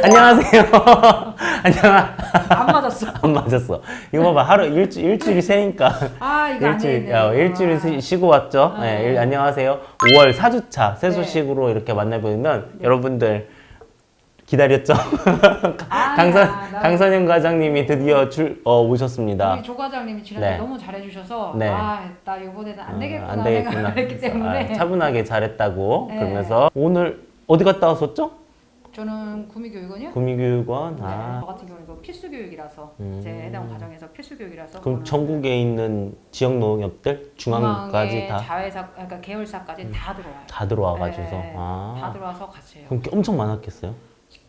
안녕하세요. 안녕. 안 맞았어. 안 맞았어. 이거 봐봐. 하루 일주, 일주일이 새니까. 아 이거 안 일주일. 어, 일주일 쉬- 쉬고 왔죠. 아. 네, 일- 안녕하세요. 5월 4주차 새 네. 소식으로 이렇게 만나보면 여러분들 기다렸죠? 아, 강선, 나- 강선영 과장님이 드디어 줄, 어, 오셨습니다. 우리 조 과장님이 지난주 에 네. 너무 잘해주셔서 네. 아나 이번에는 안 되겠구나, 아, 안 되겠구나. 생각을 했기 때문에 아, 차분하게 잘했다고. 네. 그러면서 오늘 어디 갔다 왔었죠? 저는 구미교육원이요. 구미교육원. 네, 아. 저 같은 경우는 필수 교육이라서 음. 제 해당 과정에서 필수 교육이라서 그럼 저는 전국에 있는 지역 농협들 중앙까지 다, 자회사 그러니까 계열사까지 다 들어와요. 다 들어와가지고. 네, 아. 다 들어와서 같이 해요. 그럼 엄청 많았겠어요?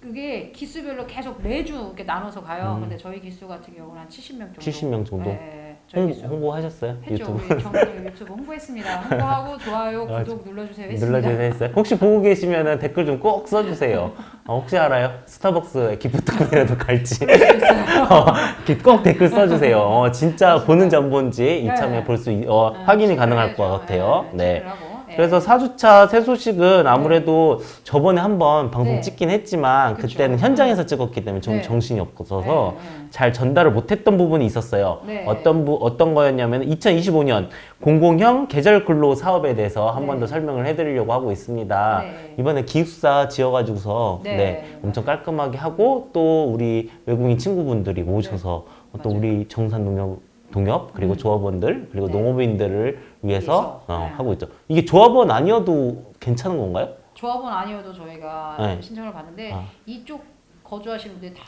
그게 기수별로 계속 매주 이렇게 나눠서 가요. 음. 근데 저희 기수 같은 경우는 한 70명 정도. 70명 정도? 네, 저희 기수. 홍보하셨어요? 했죠. 유튜브? 우리 유튜브 홍보했습니다. 홍보하고 좋아요, 아, 구독 눌러주세요. 했습니다. 눌러주세요 했어요? 혹시 보고 계시면 댓글 좀 꼭 써주세요. 어, 혹시 알아요? 스타벅스 기프트콘이라도 갈지. 어, 꼭 댓글 써주세요. 어, 진짜 보는지 안 보는지 이참에 네. 볼 수, 어, 네, 확인이 가능할 해야죠. 것 같아요. 네. 하고, 네. 그래서 4주차 새 소식은 아무래도 저번에 한번 방송 네. 찍긴 했지만 그쵸. 그때는 현장에서 찍었기 때문에 좀 네. 정신이 없어서 네, 네. 잘 전달을 못했던 부분이 있었어요. 네. 어떤 부, 어떤 거였냐면 2025년 공공형 계절 근로 사업에 대해서 한번 네. 더 설명을 해드리려고 하고 있습니다. 네. 이번에 기숙사 지어가지고서 네. 네, 엄청 깔끔하게 하고 또 우리 외국인 친구분들이 모셔서 또 네. 맞아요. 우리 정산 농협 동협 그리고 음. 조합원들 그리고 네. 농업인들을 위해서 위해서. 어, 네. 하고 있죠. 이게 조합원 아니어도 괜찮은 건가요? 조합원 아니어도 저희가 네. 신청을 받는데 아. 이쪽 거주하시는 분들이 다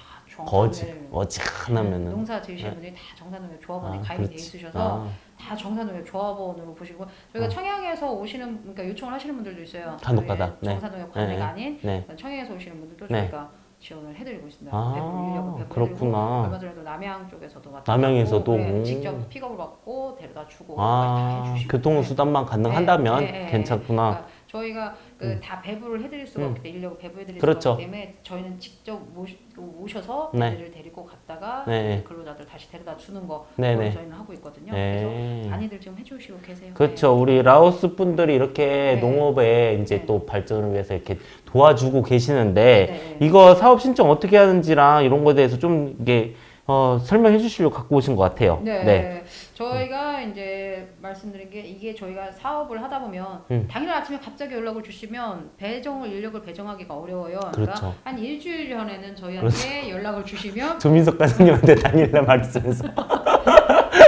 거지 정산을 어지간하면은 농사 지으시는 네. 분들이 다 정산농협 조합원에 아, 가입이 돼 그렇지. 있으셔서 아, 다 정산농협 조합원으로 보시고 저희가 아. 청양에서 오시는 그러니까 요청을 하시는 분들도 있어요. 간혹가다. 저희 네. 정산농협 관계가 네. 아닌 네. 청양에서 오시는 분들도 네. 저희가 지원을 해드리고 있습니다. 아, 배불 인력을 배불리고 그렇구나. 얼마 전에도 남양 쪽에서도 왔다 남양에서도? 갔고, 네, 오. 직접 픽업을 받고 데려다 주고 아, 다 해주시고 교통수단만 가능한다면 네, 네, 네. 괜찮구나. 그러니까 저희가 그 음. 다 배부를 해드릴 수가 음. 없기 때문에 인력을 배부해드릴 그렇죠. 수가 없기 때문에 저희는 직접 모시, 오셔서 네. 애들을 데리고 갔다가 네. 근로자들 다시 데려다 주는 거 네네. 그걸 저희는 하고 있거든요. 네. 그래서 많이들 지금 해주시고 계세요. 그렇죠. 우리 라오스 분들이 이렇게 네. 농업에 이제 네. 또 발전을 위해서 이렇게 도와주고 계시는데 네. 이거 사업 신청 어떻게 하는지랑 이런 거에 대해서 좀 이게 어, 설명해 주시려고 갖고 오신 것 같아요. 네. 저희가 이제 말씀드린 게 이게 저희가 사업을 하다 보면 음. 당일 아침에 갑자기 연락을 주시면 배정을 인력을 배정하기가 어려워요. 그렇죠. 그러니까 한 일주일 전에는 저희한테 연락을 주시면 조민석 과장님한테 당일날 말씀해서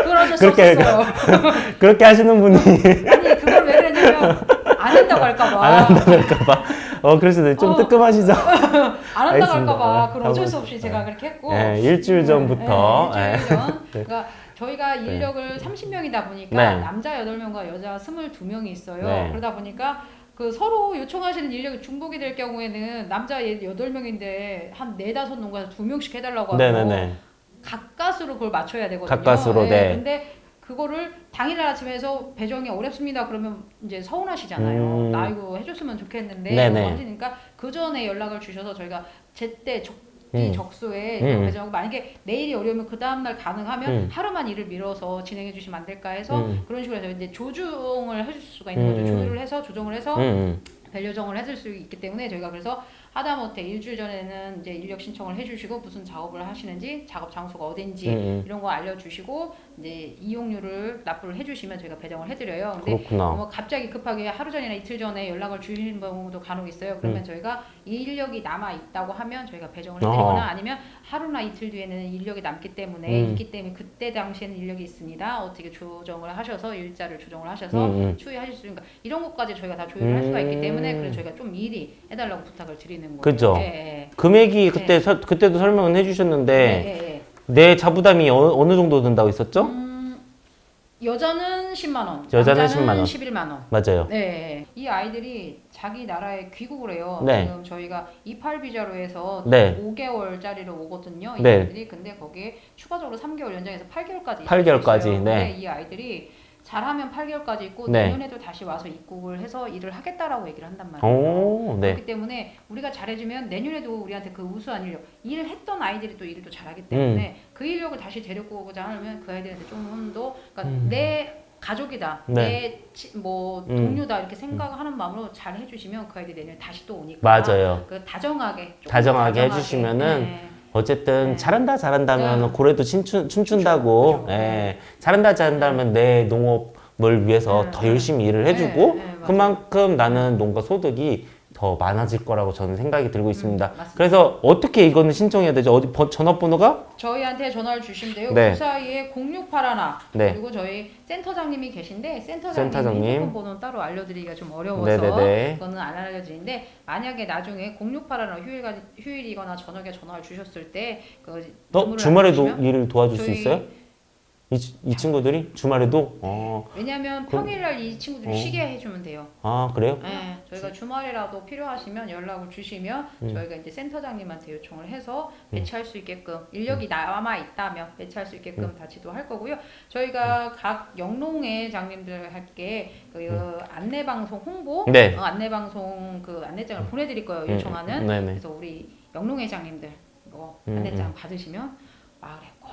그걸 그렇게. 그렇게 하시는 분이 아니 그걸 왜 그랬냐면 안 한다고 할까봐 안 한다고 할까봐 어 그래서 좀 어. 뜨끔하시죠? 안 한다고 알겠습니다. 할까봐 네. 그럼 어쩔 수 없이 제가 그렇게 했고 네, 일주일 전부터 네, 일주일 전 네. 그러니까 저희가 인력을 30명이다 보니까 네. 남자 8명과 여자 22명이 있어요 네. 그러다 보니까 그 서로 요청하시는 인력이 중복이 될 경우에는 남자 8명인데 한 4, 5 농가에서 2명씩 해달라고 하고 네네네. 가까스로 그걸 맞춰야 되거든요. 가까스로, 네. 근데 그거를 당일날 아침에 해서 배정이 어렵습니다. 그러면 이제 서운하시잖아요. 음. 나 이거 해줬으면 좋겠는데 네네. 하시니까 그 전에 연락을 주셔서 저희가 제때 적 기 음. 적소에 음. 배정하고 만약에 내일이 어려우면 그 다음날 가능하면 음. 하루만 일을 미뤄서 진행해 주시면 안 될까 해서 음. 그런 식으로 해서 이제 조정을 해줄 수가 있는 거죠. 음. 조율을 해서 조정을 해서 음, 음. 밸류정을 해줄 수 있기 때문에 저희가 그래서 하다못해 일주일 전에는 이제 인력 신청을 해주시고 무슨 작업을 하시는지 작업 장소가 어딘지 음, 음. 이런 거 알려주시고 이제 이용료를 납부를 해주시면 저희가 배정을 해드려요. 근데 그렇구나. 뭐 갑자기 급하게 하루 전이나 이틀 전에 연락을 주시는 경우도 간혹 있어요. 그러면 음. 저희가 이 인력이 남아 있다고 하면 저희가 배정을. 해드리거나 아 니면 하루나 이틀 뒤에는 인력이 남기 때문에 음. 있기 때문에 그때 당시에는 인력이 있습니다. 어떻게 조정을 하셔서 일자를 조정을 하셔서 음, 음. 추이하실 수 있는 까 이런 것까지 저희가 다 조율을 할 수가 있기 음. 때문에 그래서 저희가 좀 미리 해달라고 부탁을 드리는 거예요. 그죠. 예, 예. 금액이 그때 서- 그때도 설명은 해주셨는데 예, 예, 예. 내 자부담이 어, 어느 정도 든다고 했었죠? 음, 여자는 10만 원, 여자는 남자는 10만 원. 11만 원. 맞아요. 네, 이 아이들이 자기 나라에 귀국을 해요. 네. 지금 저희가 이팔 비자로 해서 네. 5개월짜리로 오거든요. 이 네. 아이들이 근데 거기에 추가적으로 3개월 연장해서 8개월까지 8개월까지, 네. 이 아이들이 잘하면 8개월까지 있고 네. 내년에도 다시 와서 입국을 해서 일을 하겠다라고 얘기를 한단 말이에요. 오, 네. 그렇기 때문에 우리가 잘해주면 내년에도 우리한테 그 우수한 인력 일을 했던 아이들이 또 일을 또 잘하기 때문에 그 인력을 다시 데리고 오고자 하면 그 아이들한테 조금 더 그러니까 음. 내 가족이다, 네. 내뭐 음. 동료다 이렇게 생각하는 마음으로 잘 해주시면 그 아이들이 내년 다시 또 오니까 맞아요. 그 다정하게 조금 다정하게 해주시면은 네. 어쨌든 네. 잘한다 잘한다면 네. 고래도 춤춘, 춤춘다고 그죠. 예. 잘한다 잘한다면 내 농업을 위해서 네. 더 열심히 일을 네. 해주고 네, 맞아요. 그만큼 나는 농가 소득이 더 많아질 거라고 저는 생각이 들고 있습니다. 맞습니다. 그래서 어떻게 이거는 신청해야 되죠? 어디 번- 전화번호가 저희한테 전화를 주시면 돼요. 네. 그 사이에 0681 네. 그리고 저희 센터장님이 계신데 센터장님, 센터장님. 핸드폰 번호는 따로 알려드리기가 좀 어려워서 네네네. 그거는 안 알려드리는데 만약에 나중에 0681로 휴일가, 휴일이거나 저녁에 전화를 주셨을 때그 너 주말에도 일을 도와줄 수 있어요? 이, 치- 이 친구들이 주말에도 어, 왜냐하면 그럼- 평일날 이 친구들이 어. 쉬게 해주면 돼요. 아 그래요? 네, 저희가 주말이라도 필요하시면 연락을 주시면 음. 저희가 이제 센터장님한테 요청을 해서 배치할 수 있게끔 인력이 남아 있다면 배치할 수 있게끔 음. 다 지도할 거고요. 저희가 각 영농회 장님들께 그 안내 방송 홍보, 음. 네. 어, 안내 방송 그 안내장을 보내드릴 거예요. 요청하는. 음, 네네. 그래서 우리 영농회장님들 이거 음, 안내장 음. 받으시면 마을에 꼭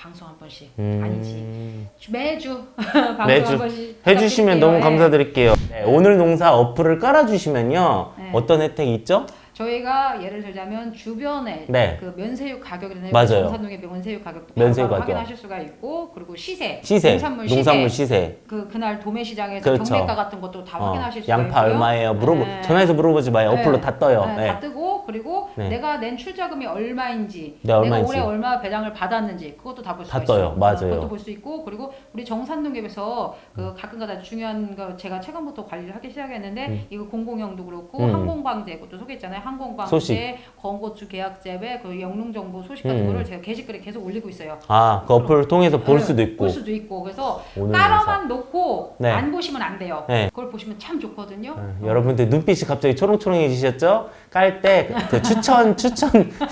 방송 한 번씩 음. 아니지 매주 방송 매주 한 번씩 해주시면 부탁드릴게요. 너무 네. 감사드릴게요. 네, 오늘 농사 어플을 깔아주시면요 네. 어떤 혜택이 있죠? 저희가 예를 들자면 주변에 네. 그 면세육 가격이나 맞아요. 정산동의 면세육 가격도 면세육 바로바로 가격. 확인하실 수가 있고 그리고 시세, 시세, 농산물 시세, 시세, 그 그날 도매 시장에서 그렇죠. 경매가 같은 것도 다 어, 확인하실 수가 양파 있고요. 얼마예요? 물어보 네. 전화해서 물어보지 마요. 네. 어플로 다 떠요. 네, 네. 다 뜨고 그리고 네. 내가 낸 출자금이 얼마인지, 네, 내가 얼마인지. 올해 얼마 배당을 받았는지 그것도 다 볼 수가 다 떠요. 있어요. 맞아요. 그것도 볼 수 있고 그리고 우리 정산농협에서 그 가끔가다 중요한 거 제가 최근부터 관리를 하기 시작했는데 음. 이거 공공용도 그렇고 음. 항공방제 그것도 소개했잖아요. 항공방제, 소식. 건고추 계약 재배, 그 영농 정보 소식 같은 음. 거를 제가 게시글에 계속 올리고 있어요. 아, 그 어플을 통해서 볼 네, 수도 있고 볼 수도 있고 그래서 오늘 깔아만 놓고 네. 안 보시면 안 돼요. 네. 그걸 보시면 참 좋거든요. 네, 여러분들 눈빛이 갑자기 초롱초롱해지셨죠? 깔 때그 추천 추천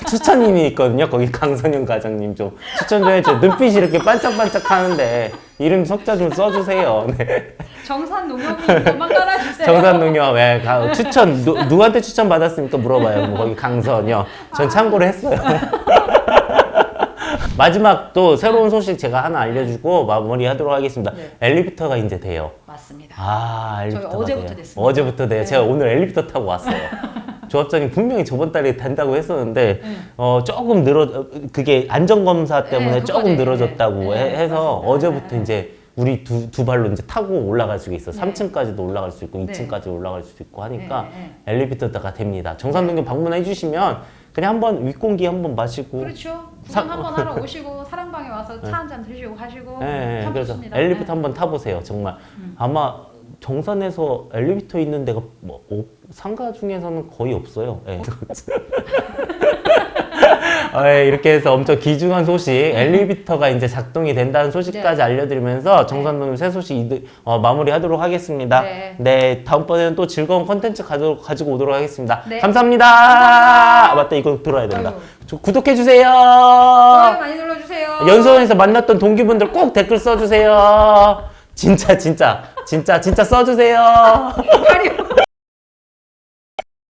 추천님이 있거든요. 거기 강선영 과장님 좀 추천 좀 해줘. 눈빛이 이렇게 반짝반짝 하는데 이름 석자 좀 써주세요. 네. 정산 농협이 그만 깔아주세요. 정산농협 예, 가- 추천 누, 누구한테 추천 받았습니까? 물어봐요. 뭐 거기 강선영. 전 참고로 했어요. 마지막 또 새로운 소식 제가 하나 알려주고 마무리하도록 하겠습니다. 네. 엘리베이터가 이제 돼요. 맞습니다. 아, 엘리베이터가 어제부터 돼요. 됐습니다. 어제부터 돼요. 네. 제가 오늘 엘리베이터 타고 왔어요. 조합장님 분명히 저번 달에 된다고 했었는데 어, 조금 늘어 어, 그게 안전 검사 때문에 네, 조금. 늘어졌다고 네, 해- 네, 해서 맞습니다. 어제부터 네. 이제 우리 두, 두 발로 이제 타고 올라갈 수 있어. 네. 3층까지도 올라갈 수 있고 네. 2층까지 올라갈 수 있고 하니까 네, 엘리베이터가 됩니다. 정산동에 방문해 주시면 그냥 한번 윗공기 한번 마시고 그렇죠. 사- 구경 한번 하러 오시고 사랑방에 와서 차 한 잔 드시고 하시고 네, 참 그래서. 엘리베이터 네. 한번 타보세요. 정말 음. 아마 정산에서 엘리베이터 있는 데가 뭐 없- 상가 중에서는 거의 없어요. 예. 아, 예, 이렇게 해서 엄청 귀중한 소식, 엘리베이터가 이제 작동이 된다는 소식까지 알려드리면서 정산동님 새 소식 이드- 어, 마무리하도록 하겠습니다. 네. 네, 다음번에는 또 즐거운 컨텐츠 가지고, 가지고 오도록 하겠습니다. 네. 감사합니다. 감사합니다. 아, 맞다, 이거 들어야 된다. 아이고. 저 구독해주세요. 좋아요 많이 눌러주세요. 연수원에서 만났던 동기분들 꼭 댓글 써주세요. 진짜 진짜 진짜 진짜 써주세요.